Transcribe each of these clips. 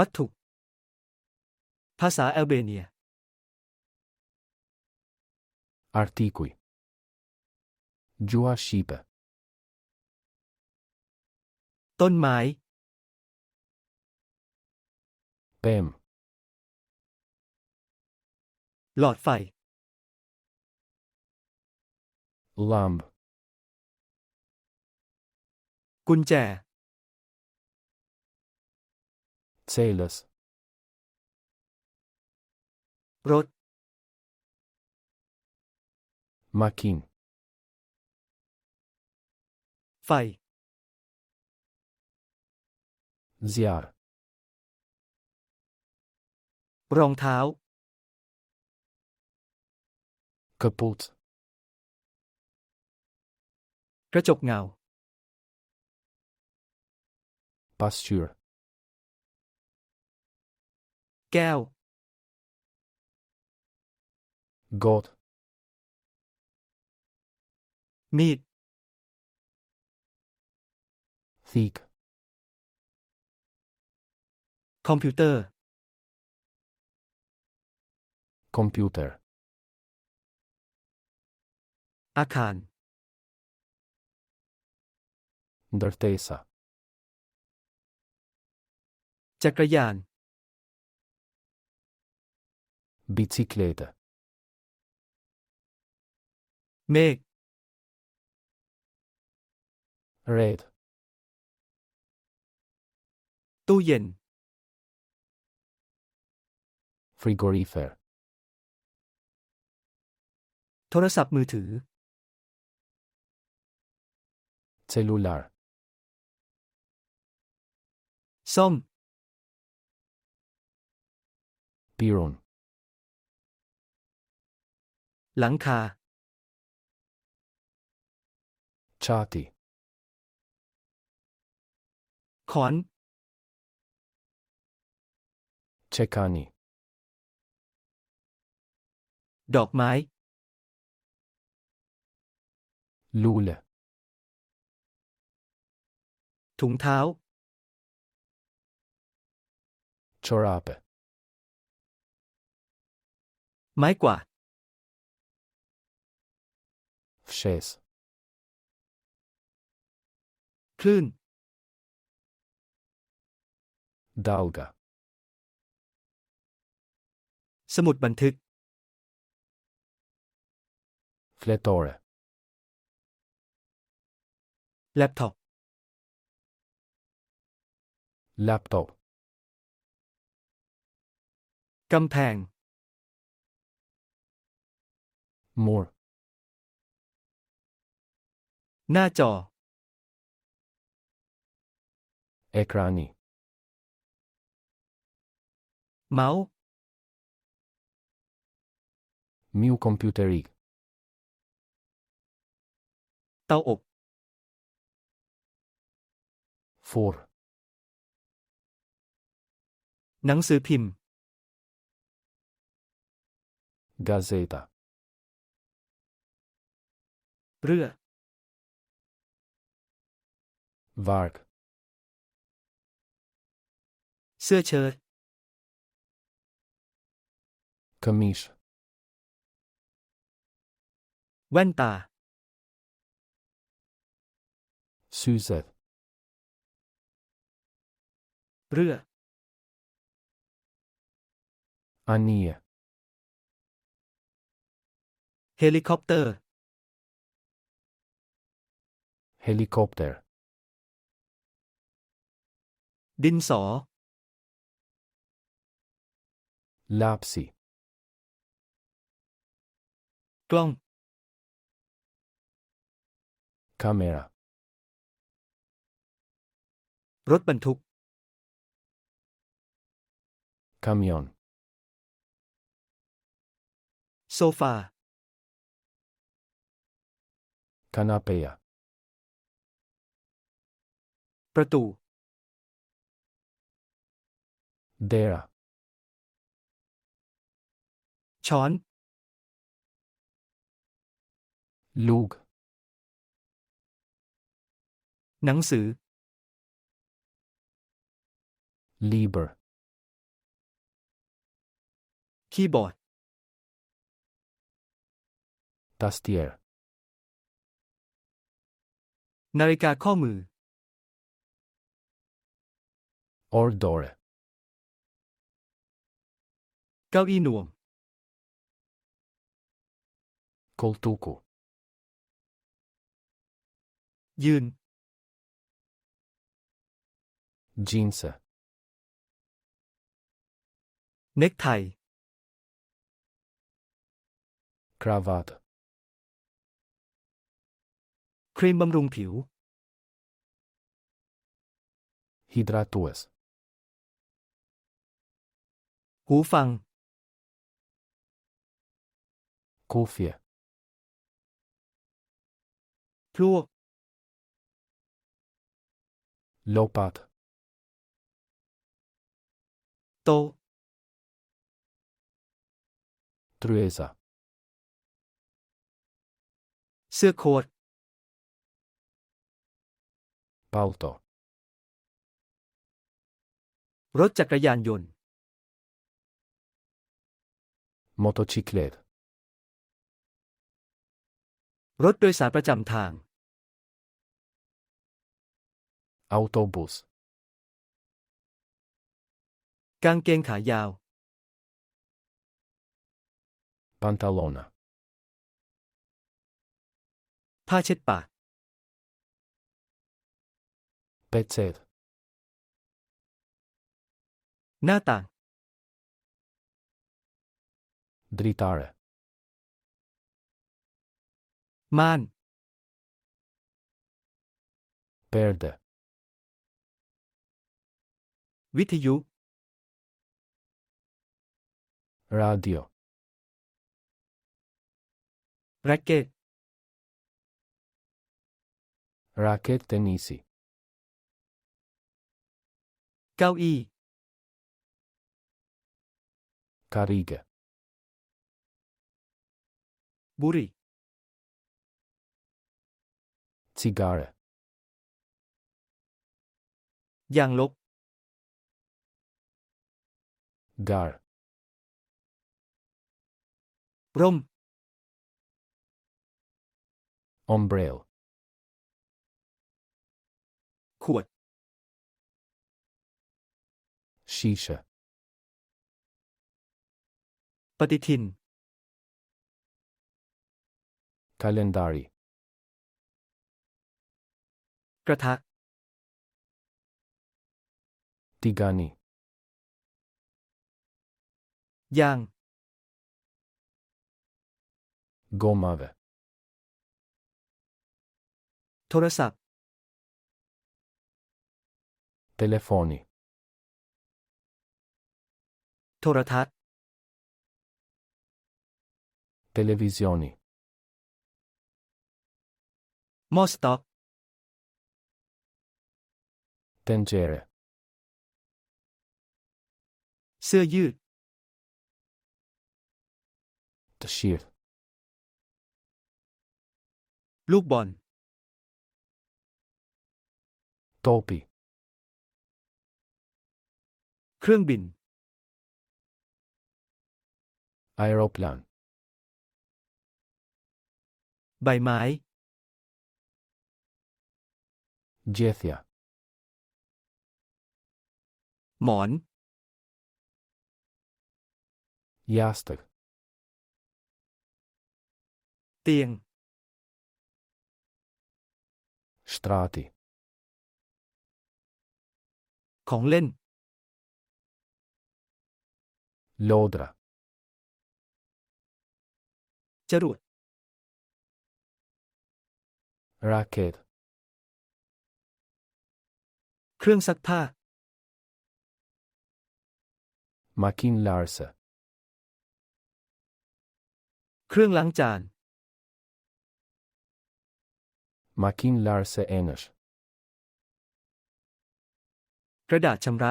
วัตถุภาษาแอลเบเนียอาร์ติคุยจัวชี i p ต้นไม้ เปมหลอดไฟลัมกุญแจ Sailors รถ Makin Fai. Ziar รองเท้า Kaput กระจกเงา Pasture แก้ว g o l d มีด s i e k คอมพิวเตอร์ คอมพิวเตอร์ อาคารดร r เ e ซาจักรยาน Bicycleta. Meg. Red. ตู้เย็น Frigorifer. โทรศัพท์มือถือ Cellular. ส้ม Biron. หลังคา ชาติขอน เชคานี ดอกไม้ ลูล e ถุงเท้าชอราเป ไม้กวาด в 6. คลื่น Dalga. สมุดบันทึก Fletore. แล็ปท็อป Laptop. กำแพงม o ร์หน้าจอเ e k r า n i เมาส์มิวคอมพิวเตอร์อีกเตาอบ ฟอร์ หนังสือพิมพ์ กาเซตาเรือ Warp เสื้อเชิ้ต Kamis แว่นตา Suzette เรือ Ania เฮลิคอปเตอร์ Helicopter ดินสอ ลาบสีกล้อง คาเมรา รถบรรทุก คามิออน โซฟา คานาเปียประตู there ช้อนลูก หนังสือ Liber คีย์บอร์ด Tastier นาฬิกาข้อมือ Ordore เก้าอี้หน่วม koltuku ยืน džinsa เน็กไท kravat ครีมบำรุงผิว hidratuas หูฟัง k o f ฟ e Plur. l e o p a r โตทร t เ u e s a เสื้อโค้ท p a u t รถจักรยานยนต์มอเตอร์ไซค์รถโดยสารประจำทาง autobus กางเกงขายาว pantalona ผ้าเช็ดปาก pețet หน้าต่าง dritare ม่าน perde วิทยุ radio แร็กเก็ต racket tenisi เก้าอี้ cariga บุรี Zigarre. ยางลบ Gar. ร่ม Ombrelle. ขวด Shisha. ปฏิทิน Kalendari. กระทะ tiga nih telefoni โทรทัศน์ televisioni มอสต็อก Tencere เสื้อยืด Tashir ลูกบอล Topi เครื่องบิน Aeroplan ใบไม้ Jethia หมอน ยาสต u k เตียง สตราติ ของเล่น โลดระจรวด ราเกตเครื่องซักผ้ามาคินลาร์เซเครื่องล้างจานมาคินลาร์เซเอ็นชกระดาษชำระ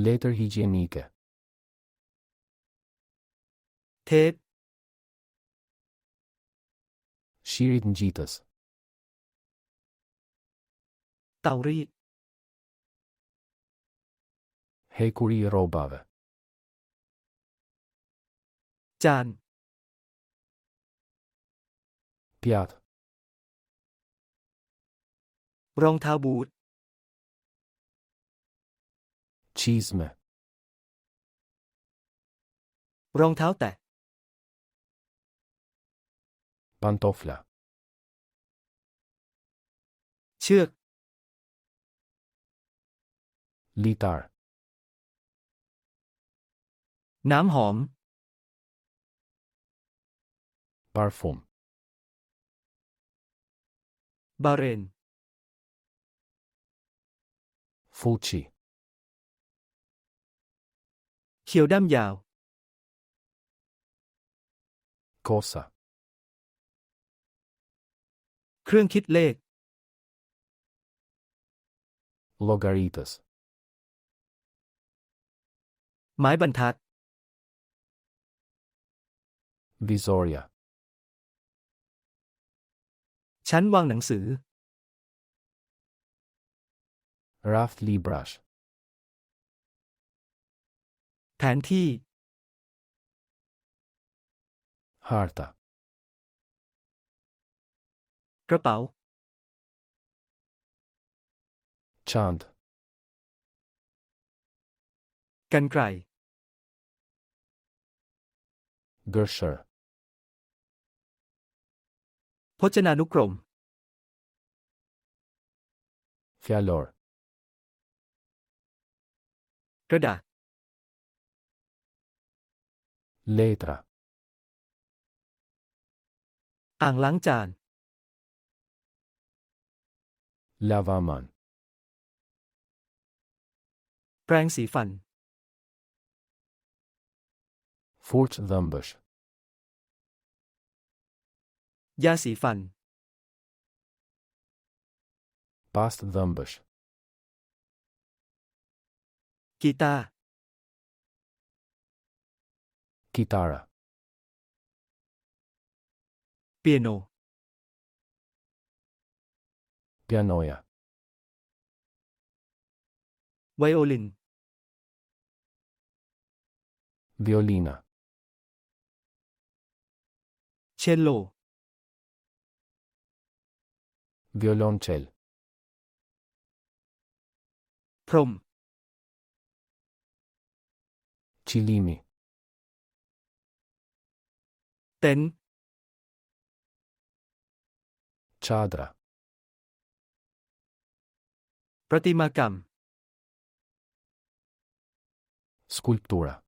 เลเตอร์ฮิเจนิกเทปชีริดนจิตัสเตารี hekuri i robave. Gjan Pjat Rong ta bur Qizme Rong te Pantofla Qyk Litar น้ำหอม parfum บาเรนฟูจิเขียวด้ยาว โคซาเครื่องคิดเลขลอการิทัสไม้บรรทัด Visoria ฉันวางหนังสือ Raf t Libras h แผนที่ Harta กระเป๋า Chant กันไกร Gersher Pochananukrom. Fjallor. Rëda. Letra. Ang lang chan. Lavaman. Prang si fan. Furt dhëmbësh. ยาสีฟัน past zębysz กีตาร์ gitara Piano. pianoja Violin. violina cello violon qel. Prom. Qilimi. Ten. Qadra. Pratima kam. Skulptura.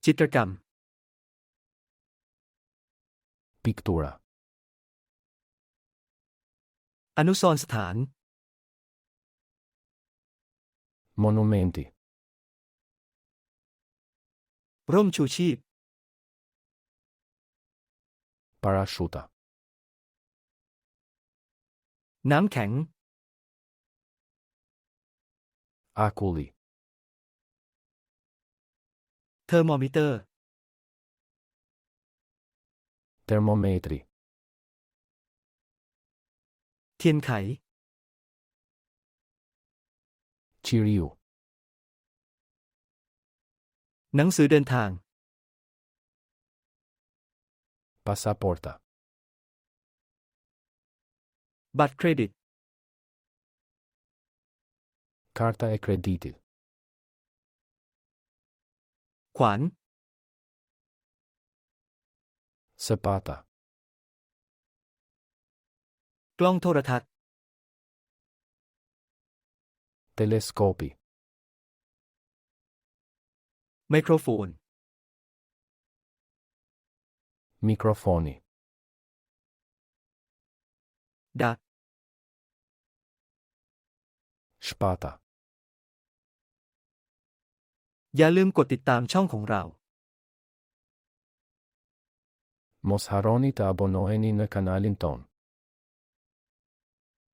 Qitër kam. Piktura. Piktura. อนุสรณ์สถาน monumenti ร่มชูชีพ parasciuta น้ำแข็ง aculi เทอร์โมมิเตอร์ termometri ทียนไขชิริวหนังสือเดินทางปาสปอร์ตบัตรเครดิต คาร์ตาเอเครดิตขวานสปาตากล้องโทรทัศน์ telescopi ไมโครโฟน microfoni ดาบ spata อย่าลืมกดติดตามช่องของเรา mos haroni të abonoheni në kanalin ton. ë